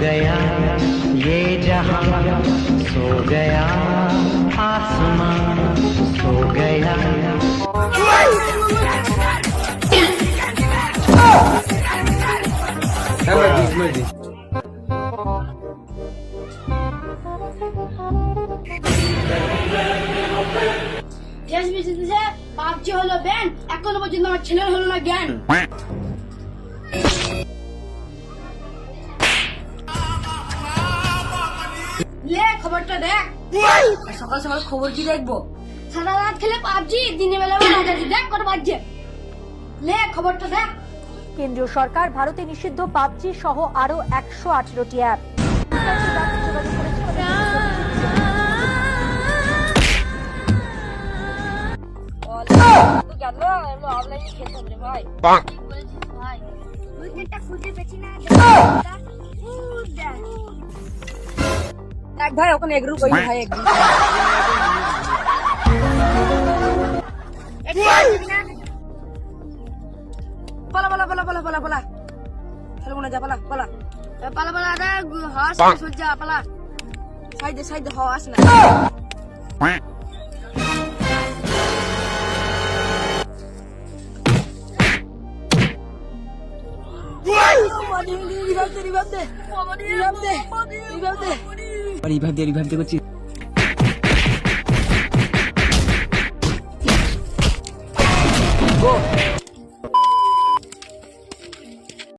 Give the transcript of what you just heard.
गया ये जहां सो गया आसमां सो गया দেশ বিদেশে পাবজি হলো ব্যান এখনো পর্যন্ত আমার ছেলের হলো না জ্ঞান খবরটা দেখ। সকাল সকাল খবর কি দেখব? সারা রাত খেলে পাবজি দিনের বেলা দেখ কত বাজছে। লে খবরটা দেখ। কেন্দ্রীয় সরকার ভারতে নিষিদ্ধ পাবজি সহ আরও একশো আঠেরোটি অ্যাপ ভাই। ভাই উইকেটটা খুঁজে পেছি না দেখ ভাই ওখানে এগরু কই ভাই এগরু পালা পালা পালা পালা পালা পালা খেলবো না যা পালা পালা পালা পালা আদা হাস সজ্জা পালা সাইডে সাইডে হওয়া আসে না রিভাব দে রিভাব দে রিভাব দে রিভাব দে রিভাইভ দিয়ে রিভাইভ দিয়ে করছি। গো।